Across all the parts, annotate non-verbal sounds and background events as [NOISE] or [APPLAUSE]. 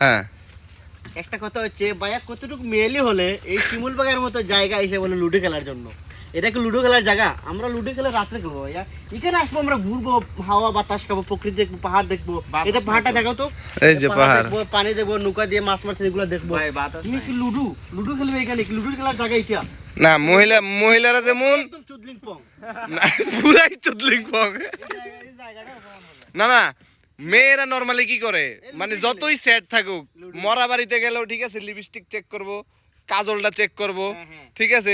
হ্যাঁ। একটা কথা হচ্ছে ভাইয়া কতটুকু মেয়েলি হলে এই শিমুল বাগানের মতো জায়গা এসে বলে লুডো খেলার জন্য? এটা কি লুডো খেলার জায়গা? আমরা লুডো খেলে রাত্রে খেলব ভাইয়া। এখানে আসব আমরা ঘুরবো হাওয়া বাতাস খাব প্রকৃতি দেখব পাহাড় দেখব। এটা পাহাড়টা দেখাও তো। এই যে পাহাড় দেখব পানি দেখব নৌকা দিয়ে মাছ মারছে এগুলো দেখব। ভাই বাতাস তুমি কি লুডু? লুডু খেলবে এখানে কি? লুডু খেলার জায়গা এটা না মহিলা মহিলারা যেমন একদম চুদলিং পং। না, পুরাই চুদলিং পং। এই জায়গা- এই জায়গাটা বলা ভালো। না না মেয়েরা নর্মালি কি করে? মানে যতই সেট থাকুক মরা বাড়িতে গেলেও ঠিক আছে লিপস্টিক চেক করব কাজলটা চেক করব হ্যাঁ, হ্যাঁ। ঠিক আছে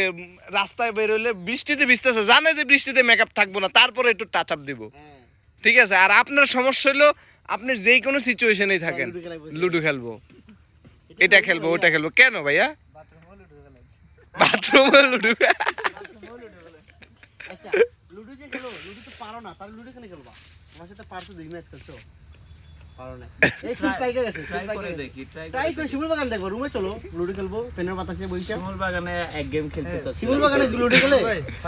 রাস্তায় বের হইলে বৃষ্টিতে ভিজতেছে জানে যে বৃষ্টিতে মেকআপ থাকব না তারপরে একটু টাচ আপ দিব। ঠিক আছে আর আপনার সমস্যা হলো আপনি যেই কোনো সিচুয়েশনেই থাকেন লুডো খেলব। এটা খেলব ওটা খেলব। কেন ভাইয়া? বাথরুমে লুডো লুডো যে খেলো। লুডো তো পারো না তাহলে লুডো কেন খেলবা। আমার সাথে পারছ দুই ম্যাচ খেলছো পারো না [COUGHS] এই গেছে করে দেখি ট্রাই ট্রাই করে শিমুল বাগান দেখব রুমে চলো লুডো খেলব পেনের বাতাসে বইটা শিমুল বাগানে এক গেম খেলতে চাচ্ছি। শিমুল বাগানে লুডো খেলে?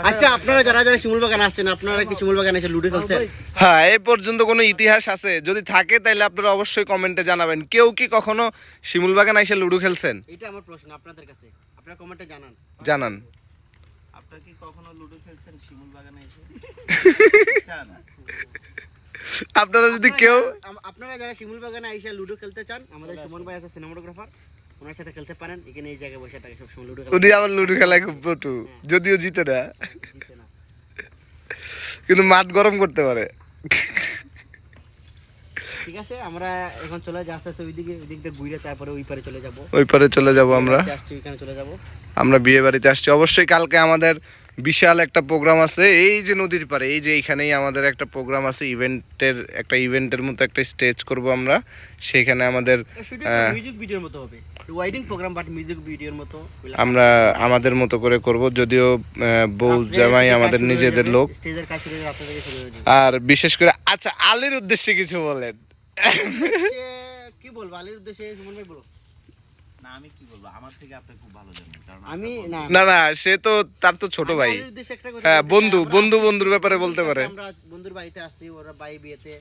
আচ্ছা আপনারা যারা যারা শিমুল বাগান আসছেন আপনারা কি শিমুল বাগানে এসে লুডো খেলছেন? হ্যাঁ এই পর্যন্ত কোনো ইতিহাস আছে? যদি থাকে তাহলে আপনারা অবশ্যই কমেন্টে জানাবেন। কেউ কি কখনো শিমুল বাগান এসে লুডো খেলছেন? এটা আমার প্রশ্ন আপনাদের কাছে। আপনারা কমেন্টে জানান। জানান। আপনারা কি কখনো লুডো খেলছেন শিমুল বাগানে এসে? চান [LAUGHS] আপনারা যদি কেউ আপনারা যারা শিমুল বাগানে এসে লুডো খেলতে চান আমাদের সুমন ভাই আছে সিনেমাটোগ্রাফার ওনার সাথে খেলতে পারেন। এখানে এই জায়গায় বসে থাকে সবসময় লুডো খেলা উনি আবার লুডো খেলায় খুব পটু। যদিও জিতে না। কিন্তু মাঠ গরম করতে পারে। ঠিক আছে আমরা এখন চলে যাই আস্তে আস্তে ওইদিকে ওইদিক দিয়ে ঘুরে তারপরে ওই পারে চলে যাব। ওই পারে চলে যাব আমরা। আসছি ওইখানে চলে যাব। আমরা বিয়ে বাড়িতে আসছি। অবশ্যই কালকে আমাদের বিশাল একটা প্রোগ্রাম আছে। এই যে নদীর পারে এই যে এইখানেই আমাদের একটা প্রোগ্রাম আছে ইভেন্টের একটা ইভেন্টের মতো একটা স্টেজ করব আমরা। সেখানে আমাদের। মিউজিক ভিডিওর মতো হবে। ওয়াইডিং প্রোগ্রাম বাট মিউজিক ভিডিওর মতো। আমরা আমাদের মতো করে করব যদিও বউ জামাই আমাদের নিজেদের লোক। আর বিশেষ করে আচ্ছা আলীর উদ্দেশ্যে কিছু বলেন। কি বলব আলীর উদ্দেশ্যে সুমন ভাই বলো না আমি কি বলব? আমার থেকে আপনি খুব ভালো জানেন কারণ আমি না না। না সে তো তার তো ছোট ভাই। হ্যাঁ বন্ধু বন্ধু বন্ধুর ব্যাপারে বলতে পারে। আমরা বন্ধুর বাড়িতে আসছি ওরা ভাই বিয়েতে।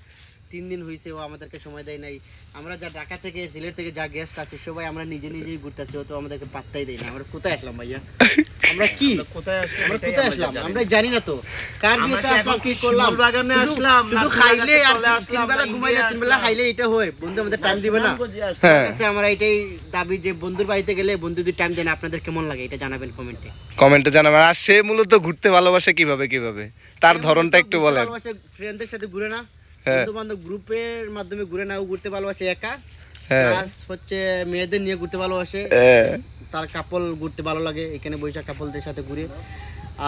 তিন দিন হয়েছে ও আমাদেরকে সময় দেয় নাই। আমরা যা ঢাকা থেকে সিলেট থেকে যা গেস্ট আছে সবাই আমরা নিজে নিজেই ঘুরতেছি ও তো আমাদেরকে পাত্তাই দেয় না আমরা কোথায় আসলাম ভাইয়া? আমরা কি? কোথায় আসলাম আমরা কোথায় আসলাম? জানি আমরা জানি না তো। কার বিয়েতে আসলাম কি করলাম? বাগানে আসলাম, শুধু খাইলে আর তিন বেলা ঘুমাইলে তিন বেলা খাইলে এটা হয়। বন্ধু আমাদের টাইম দিবে না। হ্যাঁ আচ্ছা আমরা এটাই দাবি যে বন্ধুর বাড়িতে গেলে বন্ধু যদি টাইম দেন আপনাদের কেমন লাগে? এটা জানাবেন কমেন্টে কমেন্টে জানাবেন। আর সে মূলত ঘুরতে ভালোবাসে কীভাবে কীভাবে? তার ধরনটা একটু বলেন। ফ্রেন্ডদের সাথে ঘুরে না। বন্ধু বান্ধব গ্রুপের মাধ্যমে ঘুরে না ও ঘুরতে ভালোবাসে একা। হ্যাঁ। প্লাস হচ্ছে মেয়েদের নিয়ে ঘুরতে ভালোবাসে। হ্যাঁ। তার কাপল ঘুরতে ভালো লাগে এখানে বৈশাখ কাপলদের সাথে ঘুরে।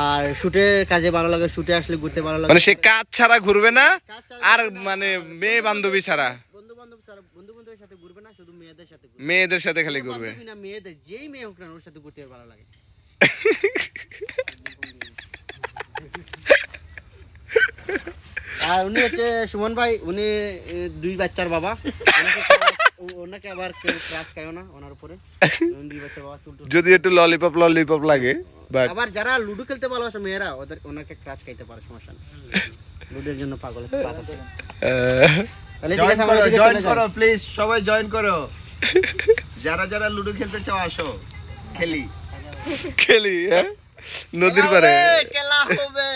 আর শুটের কাজে ভালো লাগে শুটে আসলে ঘুরতে ভালো লাগে। মানে সে কাজ ছাড়া ঘুরবে না আর মানে মেয়ে বান্ধবী ছাড়া। বন্ধু বান্ধব ছাড়া বন্ধু বান্ধবের সাথে ঘুরবে না শুধু মেয়েদের সাথে মেয়েদের সাথে খালি ঘুরবে। না মেয়েদের যেই মেয়ে হোক না ওর সাথে ঘুরতে ভালো লাগে। [LAUGHS] আর উনি হচ্ছে সুমন ভাই উনি দুই বাচ্চার বাবা। ওনাকে আবার ক্রাশ খায়ও না ওনার উপরে। দুই বাচ্চার বাবা যদি একটু ললিপপ ললিপপ লাগে আবার যারা লুডো খেলতে ভালোবাসে মেয়েরা ওদের ওনাকে ক্রাশ খাইতে পারে সমস্যা নেই। লুডোর জন্য পাগল আছে, জয়েন। করো প্লিজ সবাই জয়েন করো। যারা যারা লুডো খেলতে চাও আসো। খেলি। খেলি হ্যাঁ? নদীর পারে খেলা হবে